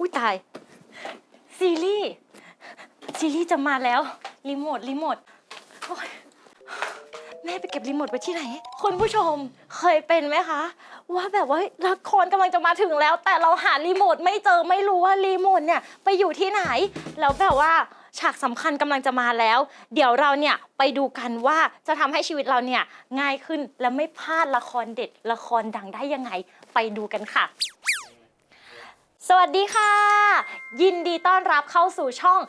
อุ้ยตาย ซีรีส์ ซีรีส์จะมาแล้ว รีโมท รีโมทโอ๊ยแม่ไปเก็บรีโมทไว้ที่ไหน คุณผู้ชมเคยเป็นไหมคะ ว่าแบบว่าละครกำลังจะมาถึงแล้ว แต่เราหารีโมทไม่เจอไม่รู้ว่ารีโมทเนี่ยไปอยู่ที่ไหน แล้วแบบว่าฉากสำคัญกำลังจะมาแล้ว เดี๋ยวเราเนี่ยไปดูกันว่าจะทำให้ชีวิตเราเนี่ยง่ายขึ้นและไม่พลาดละครเด็ดละครดังได้ยังไง ไปดูกันค่ะ สวัสดีค่ะ ยินดีต้อนรับเข้าสู่ช่อง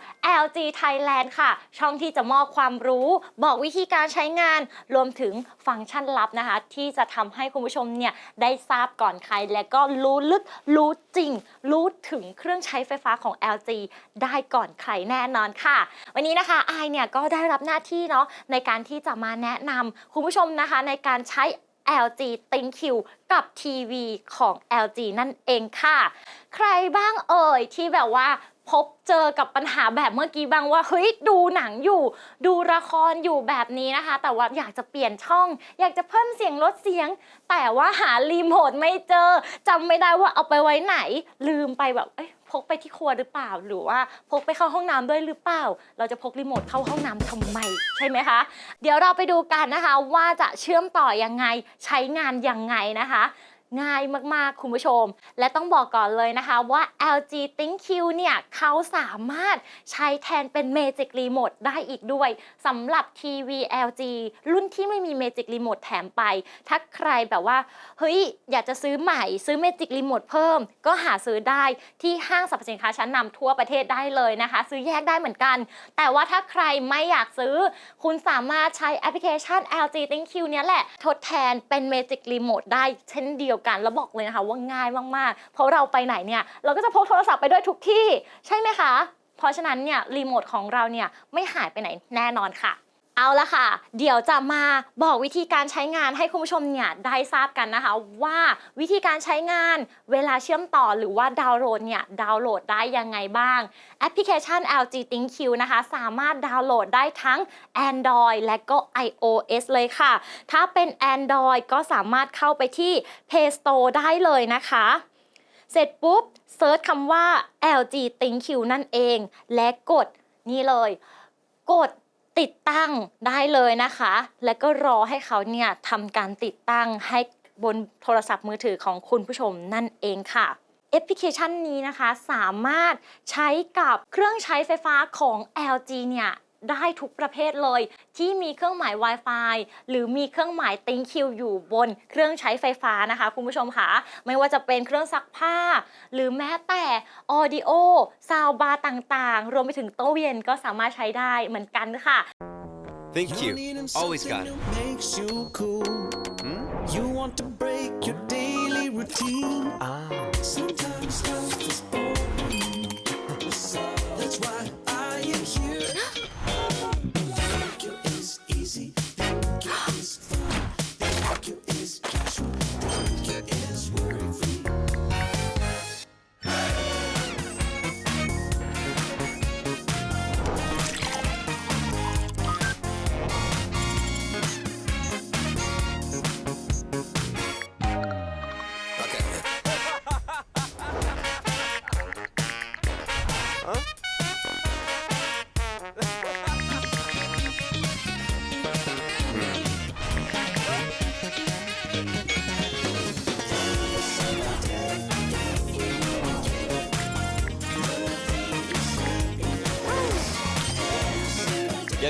LG Thailand ค่ะ ช่องที่จะมอบความรู้ บอกวิธีการใช้งาน รวมถึงฟังก์ชันลับนะคะ ที่จะทำให้คุณผู้ชมเนี่ยได้ทราบก่อนใคร และก็รู้ลึกรู้จริง รู้ถึงเครื่องใช้ไฟฟ้าของ LG ได้ก่อนใครแน่นอนค่ะ วันนี้นะคะไอเนี่ยก็ได้รับหน้าที่เนาะในการที่จะมาแนะนำคุณผู้ชมนะคะในการใช้ LG ThinQ กับทีวีของ LG นั่นเองค่ะ ใครบ้างเอ่ยที่แบบว่าพบเจอกับปัญหาแบบเมื่อกี้บ้างว่าเฮ้ยดูหนังอยู่ ดูละครอยู่แบบนี้นะคะ แต่ว่าอยากจะเปลี่ยนช่อง อยากจะเพิ่มเสียงลดเสียง แต่ว่าหารีโมทไม่เจอจำไม่ได้ว่าเอาไปไว้ไหน ลืมไปแบบเอ้ย พกไปที่ครัวหรือเปล่า หรือว่าพกไปเข้าห้องน้ำด้วยหรือเปล่า เราจะพกรีโมทเข้าห้องน้ำทำไม ใช่ไหมคะ เดี๋ยวเราไปดูกันนะคะว่าจะเชื่อมต่อยังไงใช้งานยังไงนะคะ ง่ายมากๆ คุณผู้ชม และต้องบอกก่อนเลยนะคะว่า LG ThinkQ เนี่ยเขาสามารถใช้แทนเป็น Magic Remote ได้อีกด้วยสำหรับทีวี LG รุ่นที่ไม่มี Magic Remote แถมไป ถ้าใครแบบว่า เฮ้ย อยากจะซื้อใหม่ซื้อ Magic Remote เพิ่ม ก็หาซื้อได้ที่ห้างสรรพสินค้าชั้นนำทั่วประเทศได้เลยนะคะ ซื้อแยกได้เหมือนกัน แต่ว่าถ้าใครไม่อยากซื้อ คุณสามารถใช้แอปพลิเคชัน LG ThinkQ เนี่ยแหละทดแทนเป็น Magic Remote ได้เช่นเดียวกันแล้วบอกเลยนะคะว่าง่ายมากๆ เพราะเราไปไหนเนี่ยเราก็จะพกโทรศัพท์ไปด้วยทุกที่ ใช่ไหมคะ เพราะฉะนั้นเนี่ยรีโมทของเราเนี่ยไม่หายไปไหนแน่นอนค่ะ เอาละค่ะ เดี๋ยวจะมาบอกวิธีการใช้งานให้คุณผู้ชมเนี่ยได้ทราบกันนะคะ ว่าวิธีการใช้งานเวลาเชื่อมต่อหรือว่าดาวน์โหลดเนี่ยดาวน์โหลดได้ยังไงบ้าง แอปพลิเคชัน LG ThinkQ นะคะ สามารถดาวน์โหลดได้ทั้ง Android และก็ iOS เลยค่ะ ถ้าเป็น Android ก็สามารถเข้าไปที่ Play Store ได้เลยนะคะ เสร็จปุ๊บเซิร์ชคำว่า LG ThinkQ นั่นเอง และกดนี่เลย กด ติดตั้งได้เลยนะคะ แล้วก็รอให้เขาเนี่ยทำการติดตั้งให้บนโทรศัพท์มือถือของคุณผู้ชมนั่นเองค่ะแอปพลิเคชันนี้นะคะสามารถใช้กับเครื่องใช้ไฟฟ้าของ LG เนี่ย ได้ทุกประเภทเลย ที่มีเครื่องหมาย Wi-Fi หรือมีเครื่องหมาย ThinkQ อยู่บนเครื่องใช้ไฟฟ้านะคะ คุณผู้ชมค่ะไม่ว่าจะเป็นเครื่องซักผ้า หรือแม้แต่ Audio Soundbar ต่างๆ รวมไปถึงโต๊ะเย็นก็สามารถใช้ได้เหมือนกันค่ะ Think You're you. needing Always got something it. that makes you cool. You want to break your daily routine. Ah. Sometimes life is boring.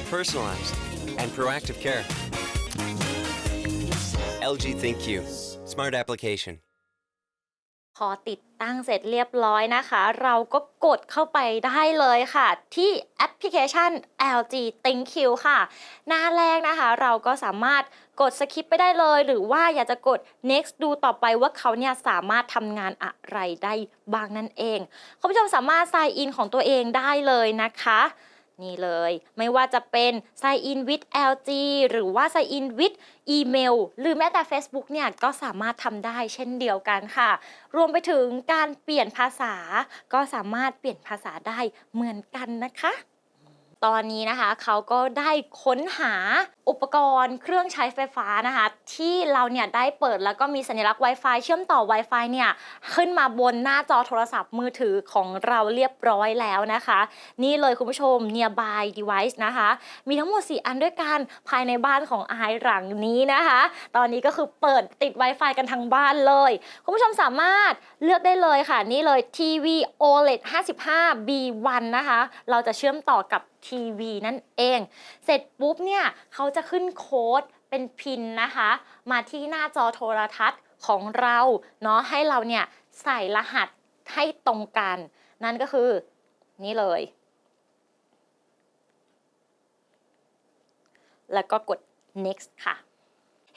Get personalized and proactive care. LG ThinkQ. Smart application. พอติดตั้งเสร็จเรียบร้อยนะคะ เราก็กดเข้าไปได้เลยค่ะ ที่แอปพลิเคชัน LG ThinkQ ค่ะ หน้าแรกนะคะ เราก็สามารถกดสคิปไปได้เลย หรือว่าอยากจะกด next ดูต่อไปว่าเขาเนี่ยสามารถทำงานอะไรได้บ้างนั่นเอง คุณผู้ชมสามารถ sign in ของตัวเองได้เลยนะคะ นี่เลย ไม่ว่าจะเป็น sign in with LG หรือว่า sign in with อีเมล หรือแม้แต่ Facebook เนี่ยก็สามารถทำได้เช่นเดียวกันค่ะ รวมไปถึงการเปลี่ยนภาษา ก็สามารถเปลี่ยนภาษาได้เหมือนกันนะคะ ตอนนี้นะคะ เขาก็ได้ค้นหาอุปกรณ์เครื่องใช้ไฟฟ้านะคะ ที่เราเนี่ยได้เปิดแล้วก็มีสัญลักษณ์ Wi-Fi เชื่อมต่อ Wi-Fi เนี่ยขึ้นมาบนหน้าจอโทรศัพท์มือถือของเราเรียบร้อยแล้วนะคะ นี่เลยคุณผู้ชม Nearby Device นะคะ มีทั้งหมด 4 อันด้วยกันภายในบ้านของอายหลังนี้นะคะ ตอนนี้ก็คือเปิดติด Wi-Fi กันทั้งบ้านเลย คุณผู้ชมสามารถเลือกได้เลยค่ะ นี่เลยทีวี OLED 55 B1 นะคะ เราจะเชื่อมต่อกับ ทีวีนั่นเอง เสร็จปุ๊บเนี่ยเขาจะขึ้นโค้ดเป็นพินนะคะ มาที่หน้าจอโทรทัศน์ของเราเนาะให้เราเนี่ยใส่รหัสให้ตรงกัน นั่นก็คือนี่เลย แล้วก็กด next ค่ะ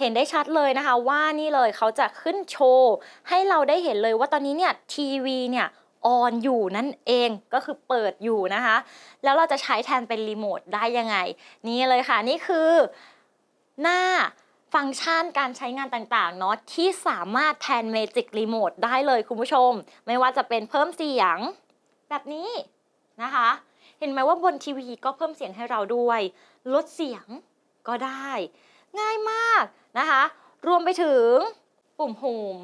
เห็นได้ชัดเลยนะคะว่านี่เลยเขาจะขึ้นโชว์ ให้เราได้เห็นเลยว่าตอนนี้เนี่ยทีวีเนี่ย ออนอยู่นั่นเองก็คือเปิดอยู่นะคะ แล้วเราจะใช้แทนเป็นรีโมทได้ยังไง นี่เลยค่ะนี่คือหน้าฟังก์ชันการใช้งานต่างๆเนาะที่สามารถแทน Magic Remote ได้เลยคุณผู้ชม ไม่ว่าจะเป็นเพิ่มเสียงแบบนี้นะคะ เห็นไหมว่าบนทีวีก็เพิ่มเสียงให้เราด้วย ลดเสียงก็ได้ ง่ายมากนะคะ รวมไปถึงปุ่มโฮม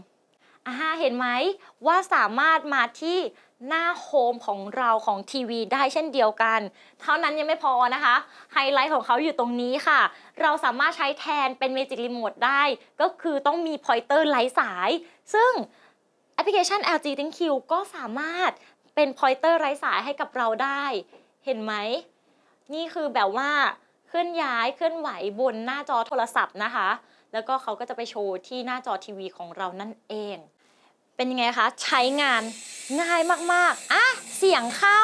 อ่าเห็นไหมว่าสามารถมาที่หน้าโฮมของเราของทีวีได้เช่นเดียวกัน เท่านั้นยังไม่พอนะคะ ไฮไลท์ของเขาอยู่ตรงนี้ค่ะ เราสามารถใช้แทนเป็น Magic Remote ได้ ก็คือต้องมีพอยเตอร์ไร้สาย ซึ่งแอปพลิเคชัน LG ThinQ ก็สามารถเป็นพอยเตอร์ไร้สายให้กับเราได้ เห็นไหม นี่คือแบบว่าเคลื่อนย้ายเคลื่อนไหวบนหน้าจอโทรศัพท์นะคะ แล้วก็เขาก็จะไปโชว์ที่หน้าจอทีวีของเรานั่นเอง เป็นยังไงคะ ใช้งานง่ายมากๆอะเสียงเข้า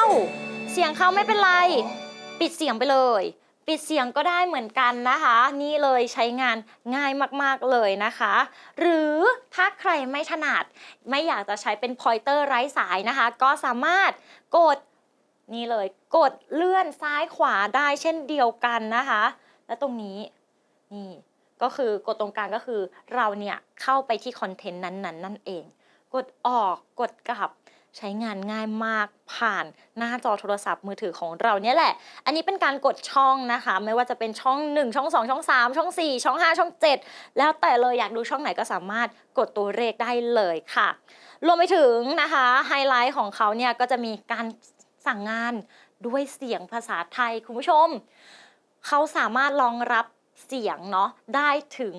เสียงเข้าไม่เป็นไร ปิดเสียงไปเลย ปิดเสียงก็ได้เหมือนกันนะคะ นี่เลยใช้งานง่ายมากๆเลยนะคะ หรือถ้าใครไม่ถนัด ไม่อยากจะใช้เป็นพอยเตอร์ไร้สายนะคะ ก็สามารถกดนี่เลยกดเลื่อนซ้ายขวาได้เช่นเดียวกันนะคะ และตรงนี้นี่ ก็คือกดตรงกลางก็คือเราเนี่ยเข้าไปที่คอนเทนต์นั้นๆ นั่นเอง กดออกกดกลับใช้งานง่ายมากผ่านหน้าจอโทรศัพท์มือถือของเราเนี่ยแหละ อันนี้เป็นการกดช่องนะคะ ไม่ว่าจะเป็นช่อง 1 ช่อง 2 ช่อง 3 ช่อง 4 ช่อง 5 ช่อง 7 แล้วแต่เลยอยากดูช่องไหนก็สามารถกดตัวเลขได้เลยค่ะ รวมไปถึงนะคะไฮไลท์ของเขาเนี่ยก็จะมีการสั่งงานด้วยเสียงภาษาไทยคุณผู้ชม เขาสามารถรองรับ เสียงเนาะได้ถึง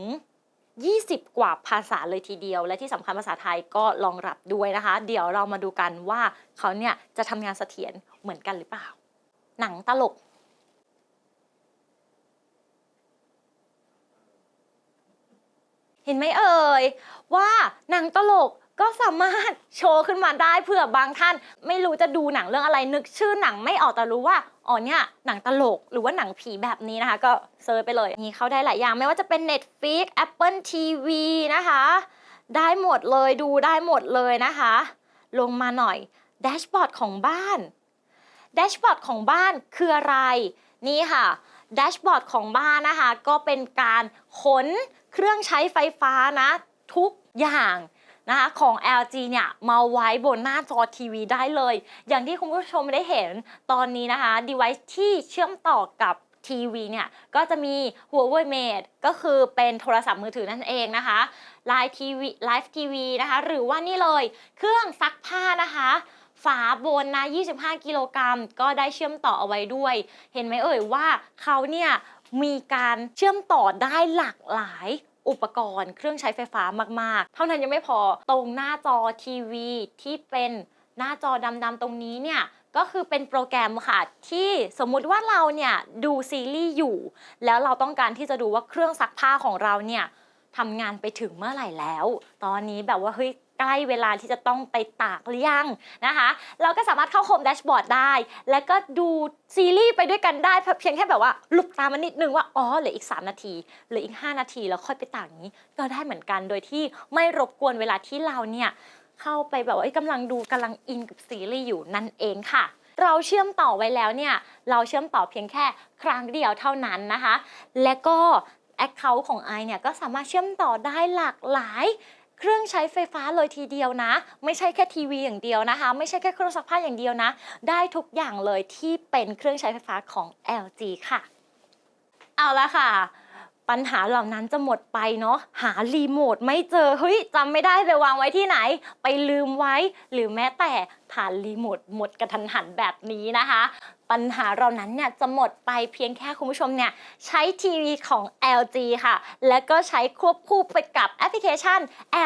20 กว่าภาษาเลยทีเดียว และที่สำคัญภาษาไทยก็รองรับด้วยนะคะ เดี๋ยวเรามาดูกันว่าเขาเนี่ยจะทำงานเสถียรเหมือนกันหรือเปล่า หนังตลกเห็นไหมเอ่ยว่าหนังตลกก็สามารถโชว์ขึ้นมาได้เผื่อบางท่าน ไม่รู้จะดูหนังเรื่องอะไรนึกชื่อหนังไม่ออกแต่รู้ว่า อ๋อเนี่ยหนังตลกหรือว่าหนังผีแบบนี้นะคะ ก็เซิร์ชไปเลยนี่เข้าได้หลายอย่าง ไม่ว่าจะเป็น Netflix Apple TV นะคะ ได้หมดเลยดูได้หมดเลยนะคะ ลงมาหน่อยแดชบอร์ดของบ้านแดชบอร์ดของบ้านคืออะไรนี่ค่ะแดชบอร์ดของบ้านนะคะ ก็เป็นการขนเครื่องใช้ไฟฟ้านะ ทุกอย่าง นะคะของ LG เนี่ยมาไว้บนหน้าจอทีวีได้เลย อย่างที่คุณผู้ชมได้เห็นตอนนี้นะคะ device ที่เชื่อมต่อกับทีวีเนี่ย ก็จะมี Huawei Mate ก็คือเป็นโทรศัพท์มือถือนั่นเองนะคะ Live TV Live TV นะคะ หรือว่านี่เลยเครื่องซักผ้านะคะฝาบนนะ 25 กิโลกรัม ก็ได้เชื่อมต่อเอาไว้ด้วย เห็นไหมเอ่ยว่าเขาเนี่ยมีการเชื่อมต่อได้หลากหลาย อุปกรณ์เครื่องใช้ไฟฟ้ามากๆ เท่านั้นยังไม่พอตรงหน้าจอทีวีที่เป็นหน้าจอดำๆตรงนี้เนี่ยก็คือเป็นโปรแกรมค่ะ ที่สมมุติว่าเราเนี่ยดูซีรีส์อยู่ แล้วเราต้องการที่จะดูว่าเครื่องซักผ้าของเราเนี่ยทำงานไปถึงเมื่อไหร่แล้ว ตอนนี้แบบว่าเฮ้ย ใกล้เวลาที่จะต้องไปตากหรือยังนะคะ เราก็สามารถเข้าโฮมแดชบอร์ดได้ แล้วก็ดูซีรีส์ไปด้วยกันได้เพียงแค่แบบว่าลุกตามันนิดนึงว่า อ๋อเหลืออีก 3 นาทีเหลืออีก 5 นาทีแล้วค่อยไปตากนี้ก็ได้เหมือนกันโดยที่ไม่รบกวนเวลาที่เราเนี่ยเข้าไปแบบว่ากำลังดูกำลังอินกับซีรีส์อยู่นั่นเองค่ะ เราเชื่อมต่อไว้แล้วเนี่ย เราเชื่อมต่อเพียงแค่ครั้งเดียวเท่านั้นนะคะ และก็ Account ของไอเนี่ยก็สามารถเชื่อมต่อได้หลากหลาย เครื่องใช้ไฟฟ้าเลยทีเดียวนะ ไม่ใช่แค่ทีวีอย่างเดียวนะคะ ไม่ใช่แค่เครื่องซักผ้าอย่างเดียวนะ ได้ทุกอย่างเลยที่เป็นเครื่องใช้ไฟฟ้าของ LG ค่ะ เอาละค่ะปัญหาเหล่านั้นจะหมดไปเนาะหารีโมทไม่เจอเฮ้ยจำไม่ได้ไปวางไว้ที่ไหน ไปลืมไว้ หรือแม้แต่ฐานรีโมทหมดกระทันหันแบบนี้นะคะ ปัญหาเรานั้นเนี่ยจะหมดไปเพียงแค่คุณผู้ชมเนี่ยใช้ทีวีของ LG ค่ะ และก็ใช้ควบคู่ไปกับแอปพลิเคชัน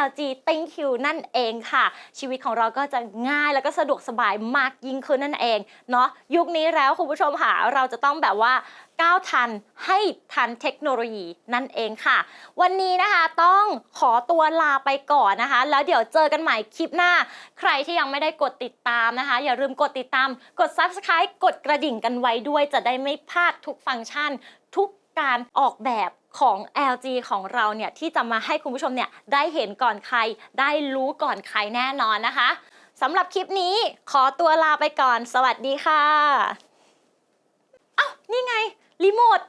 LG Think You นั่นเองค่ะ ชีวิตของเราก็จะง่ายแล้วก็สะดวกสบายมากยิ่งขึ้นนั่นเองเนาะยุคนี้แล้วคุณผู้ชมค่ะเราจะต้องแบบว่า ก้าวทันให้ทันเทคโนโลยีนั่นเองค่ะ วันนี้นะคะต้องขอตัวลาไปก่อนนะคะ แล้วเดี๋ยวเจอกันใหม่คลิปหน้า ใครที่ยังไม่ได้กดติดตามนะคะ อย่าลืมกดติดตาม กด Subscribe กดกระดิ่งกันไว้ด้วย จะได้ไม่พลาดทุกฟังก์ชัน ทุกการออกแบบของ LG ของเราเนี่ย ที่จะมาให้คุณผู้ชมเนี่ย ได้เห็นก่อนใคร ได้รู้ก่อนใครแน่นอนนะคะสำหรับคลิปนี้ขอตัวลาไปก่อน สวัสดีค่ะ อ้าว นี่ไง รีโมท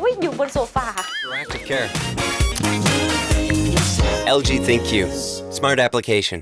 อุ้ยอยู่บนโซฟา Proactive care. LG Think You. Smart application.